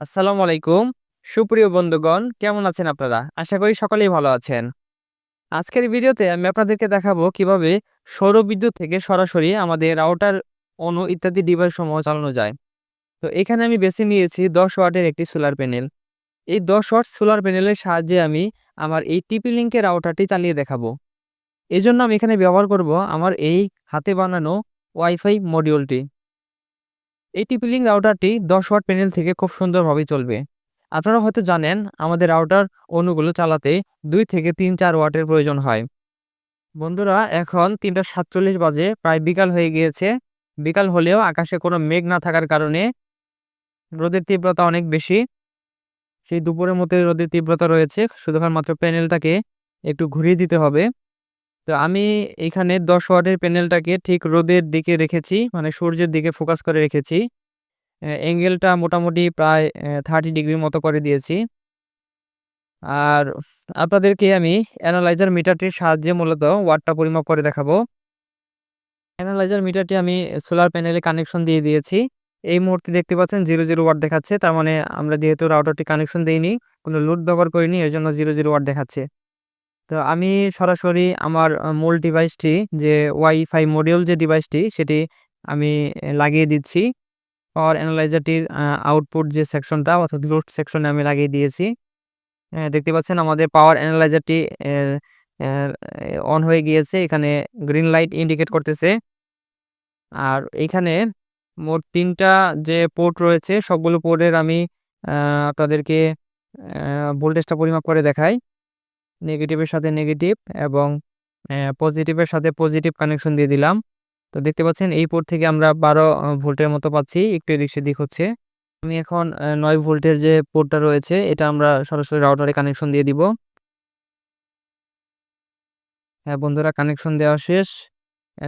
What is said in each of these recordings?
আসসালামু আলাইকুম। সুপ্রিয় বন্ধুগণ, কেমন আছেন আপনারা? আশা করি সকলেই ভালো আছেন। আজকের ভিডিওতে আমি আপনাদেরকে দেখাবো কীভাবে সৌর বিদ্যুৎ থেকে সরাসরি আমাদের রাউটার অনু ইত্যাদি ডিভাইস সমূহ চালানো যায়। তো এখানে আমি বেছে নিয়েছি দশ ওয়াটের একটি সোলার প্যানেল। এই দশ ওয়াট সোলার প্যানেলের সাহায্যে আমি আমার এই টিপি লিঙ্কের রাউটারটি চালিয়ে দেখাবো। এই জন্য আমি এখানে ব্যবহার করব আমার এই হাতে বানানো ওয়াইফাই মডিউলটি এই টিপি লিঙ্ক রাউটারটি দশ ওয়াট প্যানেল থেকে খুব সুন্দরভাবে চলবে। আপনারা হয়তো জানেন, আমাদের রাউটার অনুগুলো চালাতে দুই থেকে তিন চার ওয়াটের প্রয়োজন হয়। বন্ধুরা, এখন তিনটা সাতচল্লিশ বাজে, প্রায় বিকাল হয়ে গিয়েছে। বিকাল হলেও আকাশে কোনো মেঘ না থাকার কারণে রোদের তীব্রতা অনেক বেশি। সেই দুপুরের মধ্যে রোদের তীব্রতা রয়েছে শুধু মাত্র প্যানেলটাকে একটু ঘুরিয়ে দিতে হবে। তো আমি এখানে দশ ওয়াটের প্যানেলটাকে ঠিক রোদের দিকে রেখেছি মানে সূর্যের দিকে ফোকাস করে রেখেছি। অ্যাঙ্গেলটা মোটামুটি প্রায় থার্টি ডিগ্রির মতো করে দিয়েছি। আর আপনাদেরকে আমি অ্যানালাইজার মিটারটির সাহায্যে মূলত ওয়াটটা পরিমাপ করে দেখাবো। অ্যানালাইজার মিটারটি আমি সোলার প্যানেলে কানেকশন দিয়ে দিয়েছি। এই মুহূর্তে দেখতে পাচ্ছেন জিরো জিরো ওয়াট দেখাচ্ছে, তার মানে আমরা যেহেতু রাউটারটি কানেকশন দিইনি, কোনো লোড ব্যবহার করিনি, এর জন্য জিরো জিরো ওয়াট দেখাচ্ছে। তো আমি সরাসরি আমার মূল ডিভাইসটি যে ওয়াইফাই মডিউল যে ডিভাইসটি সেটি আমি লাগিয়ে দিচ্ছি। পাওয়ার অ্যানালাইজারটির আউটপুট যে সেকশনটা অর্থাৎ লোড সেকশনে আমি লাগিয়ে দিয়েছি। দেখতে পাচ্ছেন আমাদের পাওয়ার অ্যানালাইজারটি অন হয়ে গিয়েছে। এখানে গ্রিন লাইট ইন্ডিকেট করতেছে। আর এখানে মোট তিনটা যে পোর্ট রয়েছে, সবগুলো পোর্টের আমি আপনাদেরকে ভোল্টেজটা পরিমাপ করে দেখাই। নেগেটিভের সাথে নেগেটিভ এবং পজিটিভের সাথে পজিটিভ কানেকশন দিয়ে দিলাম। তো দেখতে পাচ্ছেন, এই পোর্ট থেকে আমরা বারো ভোল্টের মতো পাচ্ছি। একটু এদিক সেদিক হচ্ছে। আমি এখন নয় ভোল্টের যে পোর্টটা রয়েছে, এটা আমরা সরাসরি রাউটারে কানেকশন দিয়ে দিব। হ্যাঁ বন্ধুরা কানেকশন দেওয়া শেষ।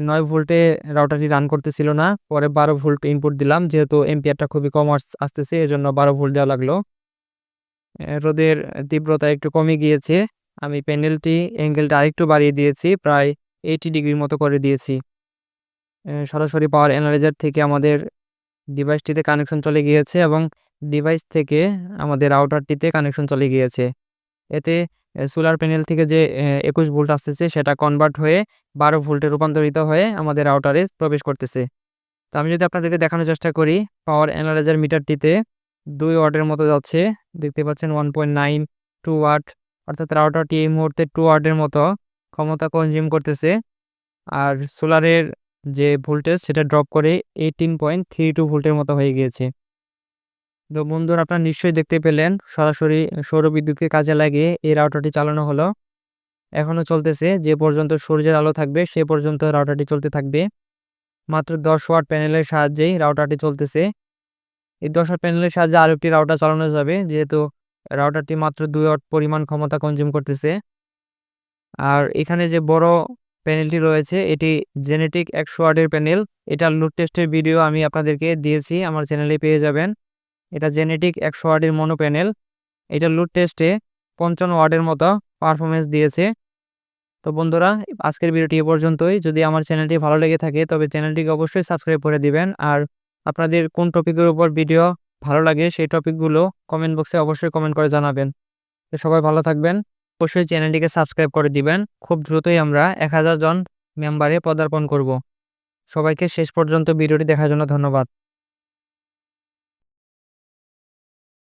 নয় ভোল্টে রাউটারটি রান করতেছিল না। পরে বারো ভোল্ট ইনপুট দিলাম, যেহেতু এমপিআরটা খুবই কম আসতেছে, এজন্য বারো ভোল্ট দেওয়া লাগল। রোদের তীব্রতা একটু কমে গিয়েছে। আমি প্যানেলটি অ্যাঙ্গেলটা আরেকটু বাড়িয়ে দিয়েছি, প্রায় এইটি ডিগ্রির মতো করে দিয়েছি। সরাসরি পাওয়ার অ্যানালাইজার থেকে আমাদের ডিভাইসটিতে কানেকশন চলে গিয়েছে এবং ডিভাইস থেকে আমাদের আউটারটিতে কানেকশন চলে গিয়েছে। এতে সোলার প্যানেল থেকে যে একুশ ভোল্ট আসতেছে, সেটা কনভার্ট হয়ে বারো ভোল্টে রূপান্তরিত হয়ে আমাদের আউটারে প্রবেশ করতেছে। তো আমি যদি আপনাদেরকে দেখানোর চেষ্টা করি পাওয়ার অ্যানালাইজার মিটারটিতে দুই ওয়াটের মতো যাচ্ছে। দেখতে পাচ্ছেন one point nine two watt অর্থাৎ রাউটারটি এই মুহূর্তে টু ওয়ার্ডের মতো ক্ষমতা কনজিউম করতেছে। আর সোলারের যে ভোল্টেজ, সেটা ড্রপ করে এইটিন পয়েন্ট থ্রি টু ভোল্টের মতো হয়ে গিয়েছে। তো বন্ধুরা, আপনারা নিশ্চয়ই দেখতে পেলেন, সরাসরি সৌরবিদ্যুৎকে কাজে লাগিয়ে এই রাউটারটি চালানো হলো। এখনও চলতেছে, যে পর্যন্ত সূর্যের আলো থাকবে, সে পর্যন্ত রাউটারটি চলতে থাকবে। মাত্র দশ ওয়াট প্যানেলের সাহায্যেই রাউটারটি চলতেছে। এই দশ ওয়াট প্যানেলের সাহায্যে আরও একটি রাউটার চালানো যাবে, যেহেতু রাউটারটি মাত্র দুই ওয়াট পরিমাণ ক্ষমতা কনজিউম করতেছে। আর এখানে যে বড় প্যানেলটি রয়েছে, এটি জেনেটিক একশো ওয়ার্ডের প্যানেল এটা লুট টেস্টের ভিডিও আমি আপনাদেরকে দিয়েছি, আমার চ্যানেলে পেয়ে যাবেন। এটা জেনেটিক একশো ওয়ার্ডের মনো প্যানেল এটা লুট টেস্টে পঞ্চান্ন ওয়ার্ডের মতো পারফরমেন্স দিয়েছে। তো বন্ধুরা, আজকের ভিডিওটি এ পর্যন্তই। যদি আমার চ্যানেলটি ভালো লেগে থাকে, তবে চ্যানেলটিকে অবশ্যই সাবস্ক্রাইব করে দিবেন। আর আপনাদের কোন টপিকের উপর ভিডিও ভালো লাগে সেই টপিকগুলো কমেন্ট বক্সে অবশ্যই কমেন্ট করে জানাবেন। তো সবাই ভালো থাকবেন। অবশ্যই চ্যানেলটিকে সাবস্ক্রাইব করে দিবেন। খুব দ্রুতই আমরা এক হাজার জন মেম্বারে পদার্পণ করব। সবাইকে শেষ পর্যন্ত ভিডিওটি দেখার জন্য ধন্যবাদ।